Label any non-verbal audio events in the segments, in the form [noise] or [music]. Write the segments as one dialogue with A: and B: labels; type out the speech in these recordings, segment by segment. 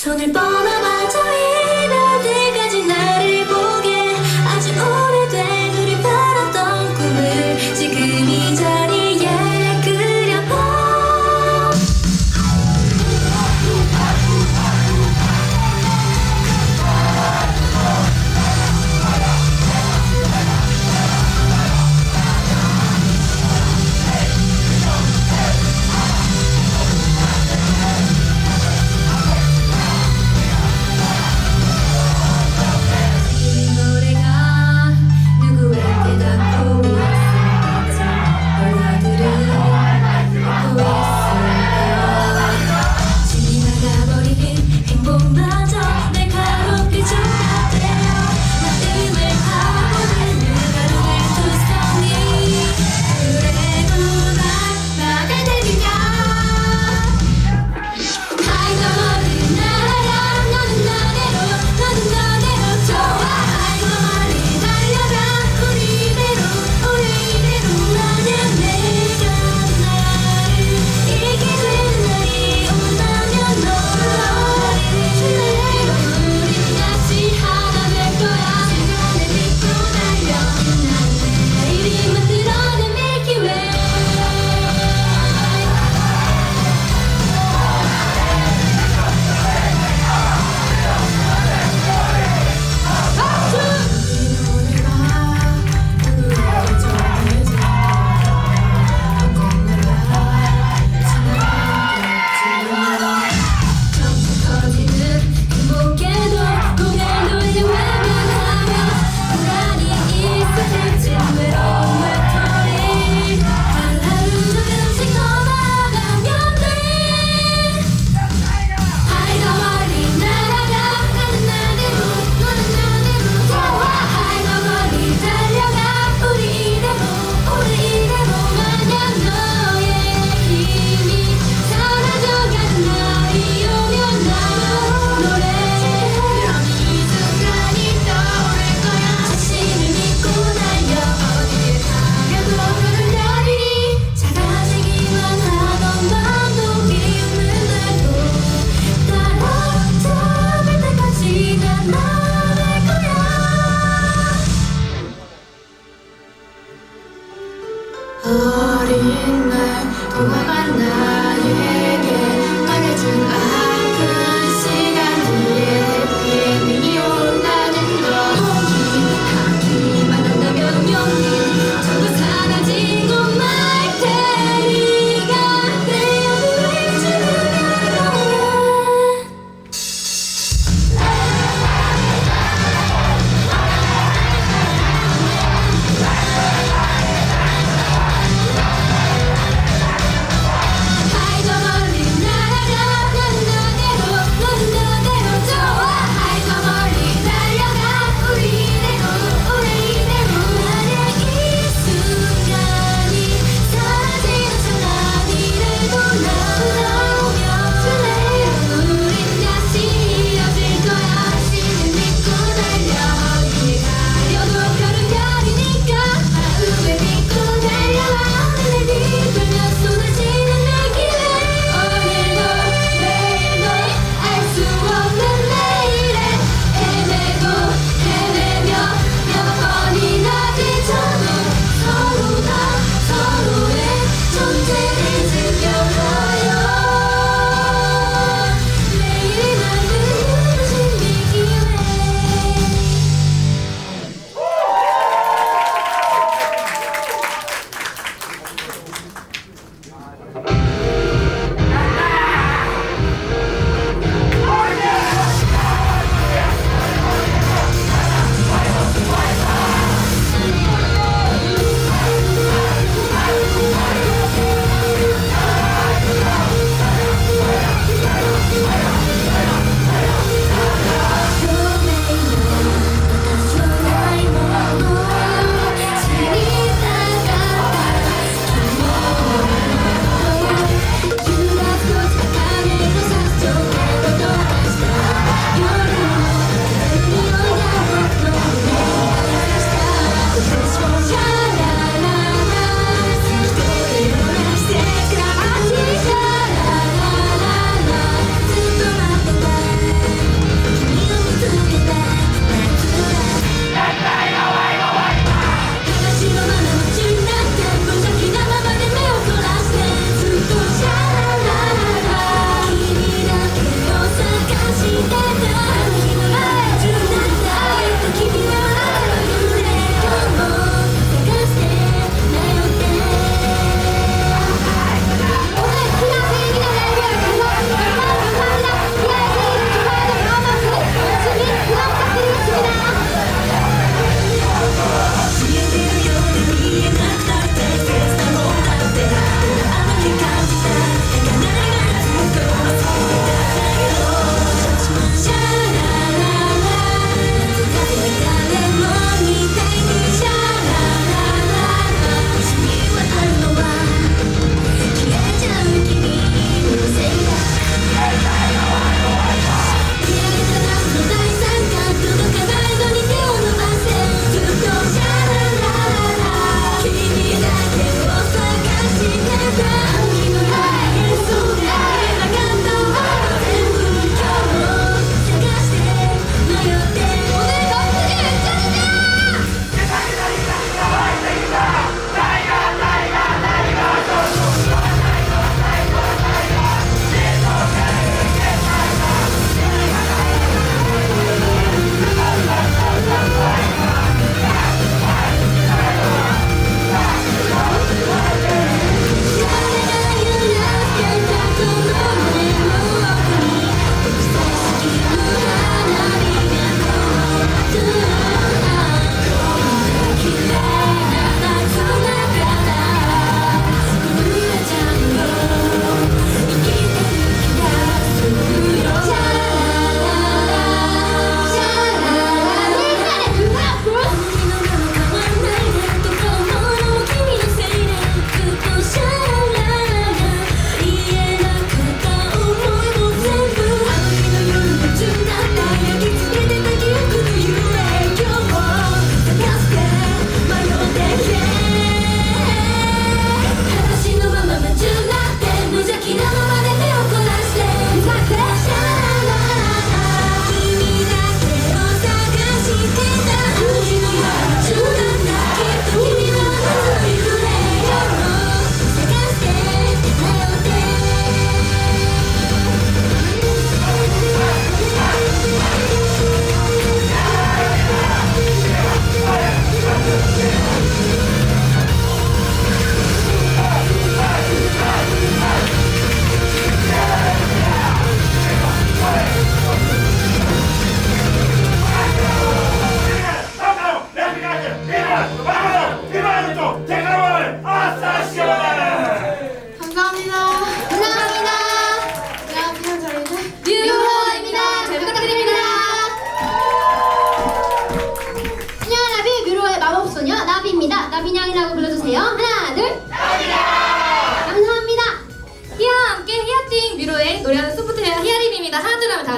A: 손을 뻗어봐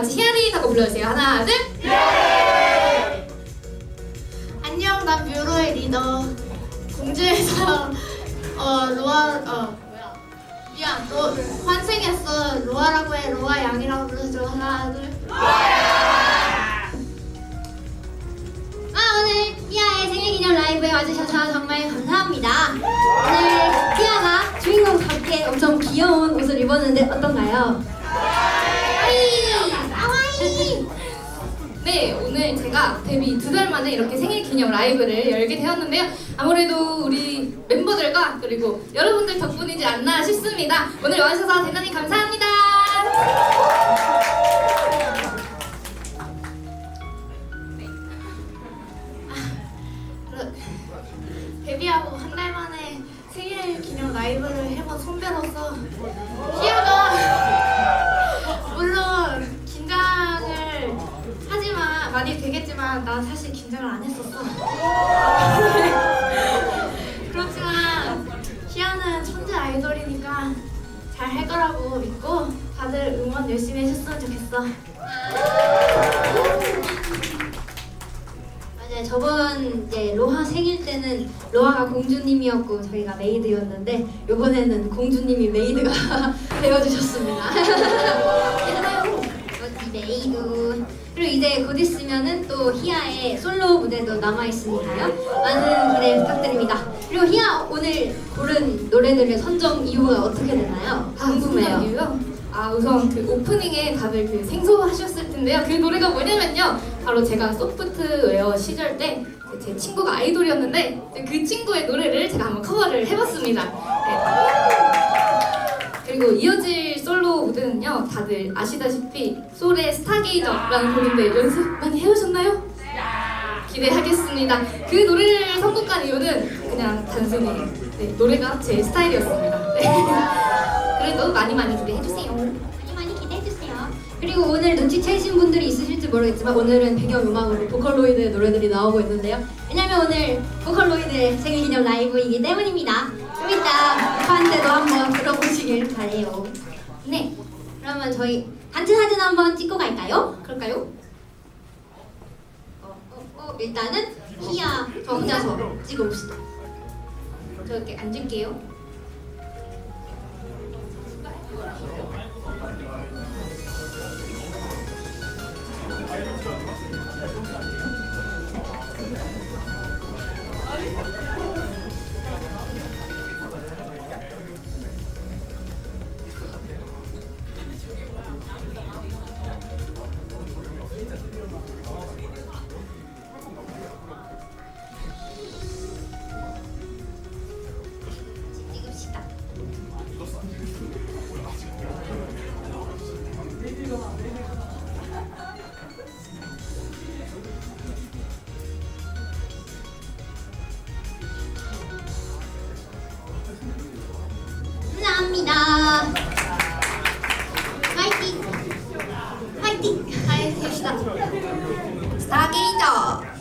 B: 같이 히아리 하고 불러주세요. 하나, 둘.
C: 안녕, 난 뮤로의 리더. 공주에서 어 로아 어 뭐야? 미안, 로 환생했어. 로아라고 해. 로아 양이라고 불러줘. 하나, 둘.
D: 아 오늘 피아의 생일기념 라이브에 와주셔서 정말 감사합니다. 오늘 피아가 주인공답게 엄청 귀여운 옷을 입었는데 어떤가요?
B: 네, 오늘 제가 데뷔 두 달 만에 이렇게 생일 기념 라이브를 열게 되었는데요. 아무래도 우리 멤버들과 그리고 여러분들 덕분이지 않나 싶습니다. 오늘 와주셔서 대단히 감사합니다.
C: 그래, 데뷔하고 한 달 만에 생일 기념 라이브를 해본 선배로서 난 사실 긴장을 안 했었어. [laughs] 그렇지만 희아는 천재 아이돌이니까 잘 할 거라고 믿고 다들 응원 열심히 해줬으면 좋겠어.
D: 맞아요. 저번 이제 로하 생일 때는 로하가 공주님이었고 저희가 메이드였는데 이번에는 공주님이 메이드가 [laughs] 되어주셨습니다. [laughs] 메이드. 그리고 이제 곧 있으면은 또 히아의 솔로 무대도 남아 있으니까요. 많은 기대 부탁드립니다. 그리고 히아 오늘 고른 노래들의 선정 이유가 어떻게 되나요? 궁금해요.
B: 아, 이유요? 아 우선 그 오프닝에 다들 그 생소하셨을 텐데요. 그 노래가 뭐냐면요. 바로 제가 소프트웨어 시절 때 제 친구가 아이돌이었는데 그 친구의 노래를 제가 한번 커버를 해봤습니다. 네. 그리고 이어질. 다들 아시다시피 솔의 스타게이저라는 곡인데 연습 많이 해오셨나요? 기대하겠습니다. 그 노래를 선곡한 이유는 그냥 단순히 네, 노래가 제 스타일이었습니다. 네. [laughs] 그래도 많이 많이 기대해주세요.
D: 많이 많이 기대해주세요. 그리고 오늘 눈치채신 분들이 있으실지 모르겠지만 오늘은 배경음악으로 보컬로이드의 노래들이 나오고 있는데요. 왜냐면 오늘 보컬로이드의 생일기념 라이브이기 때문입니다. 좀 이따 오빠한 때도 한번 들어보시길 바래요. 네, 그러면 저희 단체 사진 한번 찍고 갈까요?
B: 그럴까요?
D: 어, 어, 어, 일단은 희야 저 혼자서 찍어봅시다.
B: 저 이렇게 앉을게요.
D: 감사합니다. 화이팅! 화이팅!
C: 하이, 시다
B: 스타게이저.